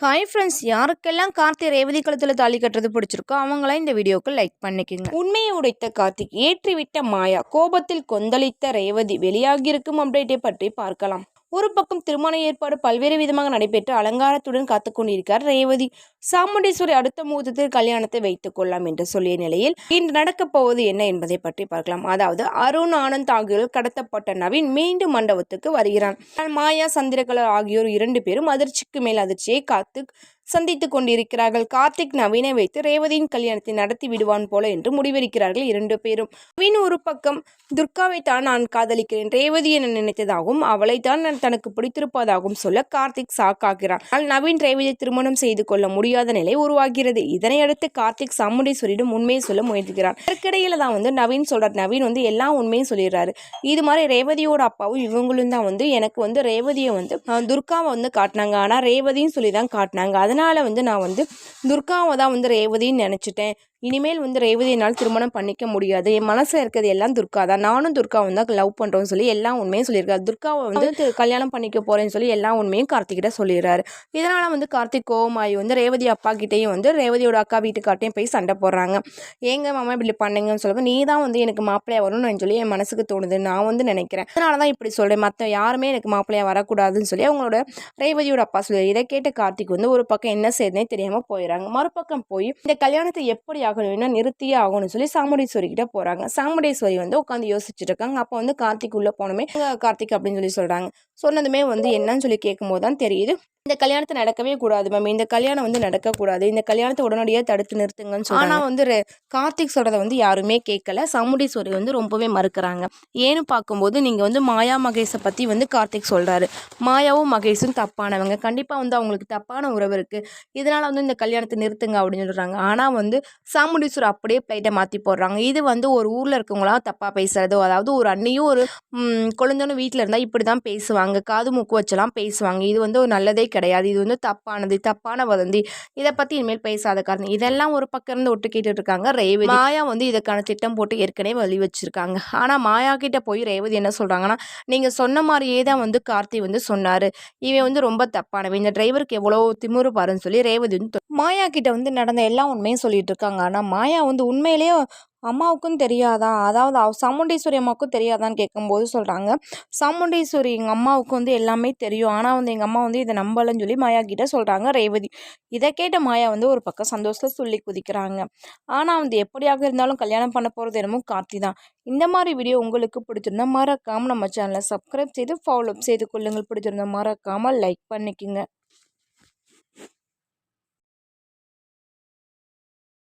Hi friends யாருக்கெல்லாம் கார்த்தி ரேவதி கழுத்தில் தாலி கட்டுறது பிடிச்சிருக்கோ அவங்களாம் இந்த வீடியோக்கு லைக் பண்ணிக்கோங்க. உண்மையை உடைத்த கார்த்திக் ஏற்றிவிட்ட மாயா கோபத்தில் கொந்தளித்த ரேவதி வெளியாகியிருக்கும் அப்டேட்டை பற்றி பார்க்கலாம். ஒரு பக்கம் திருமண ஏற்பாடு பல்வேறு விதமாக நடைபெற்று அலங்காரத்துடன் காத்து கொண்டிருக்கிறார் ரேவதி. சாமுண்டீஸ்வரி அடுத்த முகூர்த்தத்தில் கல்யாணத்தை வைத்துக் கொள்ளலாம் என்று சொல்லிய நிலையில் இன்று நடக்கப் போவது என்ன என்பதை பற்றி பார்க்கலாம். அதாவது அருண் ஆனந்த் ஆகியோர் கடத்தப்பட்ட நவீன் மீண்டும் மண்டபத்துக்கு வருகிறான். மாயா சந்திரகலா ஆகியோர் இரண்டு பேரும் அதிர்ச்சிக்கு மேல் அதிர்ச்சியை காத்து சந்தித்துக் கொண்டிருக்கிறார்கள். கார்த்திக் நவீனை வைத்து ரேவதியின் கல்யாணத்தை நடத்தி விடுவான் போல என்று முடிவெடுக்கிறார்கள் இரண்டு பேரும். நவீன் ஒரு பக்கம் துர்காவை தான் நான் காதலிக்கிறேன் ரேவதி என நினைத்ததாகவும் அவளை தான் நான் தனக்கு பிடித்திருப்பதாகவும் சொல்ல கார்த்திக் சாக்காகிறான் ஆனால் நவீன் ரேவதியை திருமணம் செய்து கொள்ள முடியாத நிலை உருவாகிறது. இதனையடுத்து கார்த்திக் சாமுண்டீஸ்வரியிடம் உண்மையை சொல்ல முயற்சிக்கிறான் இதற்கிடையில தான் வந்து நவீன் சொல்றார். நவீன் வந்து எல்லா உண்மையும் சொல்லிடுறாரு. இது மாதிரி ரேவதியோட அப்பாவும் இவங்களும் தான் வந்து எனக்கு வந்து ரேவதியை வந்து துர்காவை வந்து காட்டினாங்க. ஆனால் ரேவதியும் சொல்லி தான் காட்டினாங்க அதனால் வந்து நான் வந்து துர்காவை தான் வந்து ரேவதின்னு நினச்சிட்டேன். இனிமேல் வந்து ரேவதி என்னால் திருமணம் பண்ணிக்க முடியாது. என் மனசில் இருக்கிறது எல்லாம் துர்கா தான் நானும் துர்காவை தான் லவ் பண்ணுறோன்னு சொல்லி எல்லா உண்மையும் சொல்லியிருக்காரு. துர்காவை வந்து கல்யாணம் பண்ணிக்க போகிறேன்னு சொல்லி எல்லா உண்மையும் கார்த்திகிட்ட சொல்லிடுறாரு. இதனால் வந்து கார்த்திக் கோவமாயி வந்து ரேவதி அப்பா கிட்டேயும் வந்து ரேவதியோட அக்கா வீட்டுக்காட்டையும் போய் சண்டை போடுறாங்க. ஏங்க மாமா இப்படி பண்ணுங்கன்னு சொல்லுவோம் நீ தான் வந்து எனக்கு மாப்பிள்ளையா வரணும்னு சொல்லி என் மனசுக்கு தோணுது. நான் வந்து நினைக்கிறேன். அதனால தான் இப்படி சொல்கிறேன் மற்ற யாருமே எனக்கு மாப்பிள்ளையா வரக்கூடாதுன்னு சொல்லி அவங்களோட ரேவதியோட அப்பா சொல்லி இதை கேட்ட கார்த்திக் வந்து ஒரு பக்கம் என்ன செய்யுதுனே தெரியாமல் போயிடறாங்க. மறுபக்கம் போய் இந்த கல்யாணத்தை எப்படி ஆகணும்னா நிறுத்தியே ஆகணும்னு சொல்லி சாமுடேஸ்வரி கிட்ட போகிறாங்க சாமுடேஸ்வரி வந்து உட்காந்து யோசிச்சுட்டு இருக்காங்க அப்போ வந்து கார்த்திக் உள்ளே போனோமே. கார்த்திக் அப்படின்னு சொல்லி சொல்கிறாங்க சொன்னதுமே வந்து என்னன்னு சொல்லி கேட்கும்போது தான் தெரியுது. இந்த கல்யாணத்தை நடக்கவே கூடாது மேம் இந்த கல்யாணம் வந்து நடக்கக்கூடாது. இந்த கல்யாணத்தை உடனடியாக தடுத்து நிறுத்துங்கன்னு சொல்லி ஆனால் வந்து கார்த்திக் சொல்கிறத வந்து யாருமே கேட்கல சாமுண்டீஸ்வரி வந்து ரொம்பவே மறுக்கிறாங்க. ஏன்னு பார்க்கும்போது நீங்கள் வந்து மாயா மகேஷை பற்றி வந்து கார்த்திக் சொல்கிறாரு மாயாவும் மகேஷும் தப்பானவங்க. கண்டிப்பாக வந்து அவங்களுக்கு தப்பான உறவு இருக்குது இதனால் வந்து இந்த கல்யாணத்தை நிறுத்துங்க அப்படின்னு சொல்கிறாங்க ஆனால் வந்து சாமுண்டீஸ்வரர் அப்படியே பிளைட்டை மாற்றி போடுறாங்க. இது வந்து ஒரு ஊரில் இருக்கவங்களாம் தப்பாக பேசுகிறதோ அதாவது ஒரு அண்ணியும் ஒரு குழந்தைன்னு வீட்டில் இருந்தால் இப்படி தான் பேசுவாங்க. காது மூக்கு வச்செல்லாம் பேசுவாங்க. இது வந்து ஒரு நல்லதே கிடையாது. இது வந்து தப்பானது தப்பான வதந்தி. இதை பற்றி இனிமேல் பேசாத காரணம். இதெல்லாம் ஒரு பக்கம் இருந்து ஒட்டு கேட்டு இருக்காங்க ரேவதி மாயா வந்து இதுக்கான திட்டம் போட்டு ஏற்கனவே வழி வச்சிருக்காங்க. ஆனால் மாயா கிட்ட போய் ரேவதி என்ன சொல்கிறாங்கன்னா நீங்கள் சொன்ன மாதிரியே தான் வந்து கார்த்தி வந்து சொன்னார். இவன் வந்து ரொம்ப தப்பானவன். இந்த டிரைவருக்கு எவ்வளோ திமுரு பாருன்னு சொல்லி ரேவதி வந்து மாயா கிட்ட வந்து நடந்த எல்லா உண்மையும் சொல்லிட்டு இருக்காங்க. ஆனால் மாயா வந்து உண்மையிலேயே அம்மாவுக்கும் தெரியாதா? அதாவது அவ சாமுண்டீஸ்வரி அம்மாவுக்கும் தெரியாதான்னு கேட்கும்போது சொல்கிறாங்க சாமுண்டீஸ்வரி எங்கள் அம்மாவுக்கு வந்து எல்லாமே தெரியும். ஆனால் வந்து எங்கள் அம்மா வந்து இதை நம்பலைன்னு சொல்லி மாயா கிட்ட சொல்கிறாங்க ரேவதி. இதை கேட்ட மாயா வந்து ஒரு பக்கம் சந்தோஷத்தில் சொல்லி குதிக்கிறாங்க. ஆனால் வந்து எப்படியாக இருந்தாலும் கல்யாணம் பண்ண போகிறது என்னமோ கார்த்தி தான். இந்த மாதிரி வீடியோ உங்களுக்கு பிடிச்சிருந்தா மறக்காமல் நம்ம சேனலை சப்ஸ்கிரைப் செய்து ஃபாலோ அப் செய்து கொள்ளுங்கள். பிடிச்சிருந்தா மறக்காமல் லைக் பண்ணிக்கோங்க.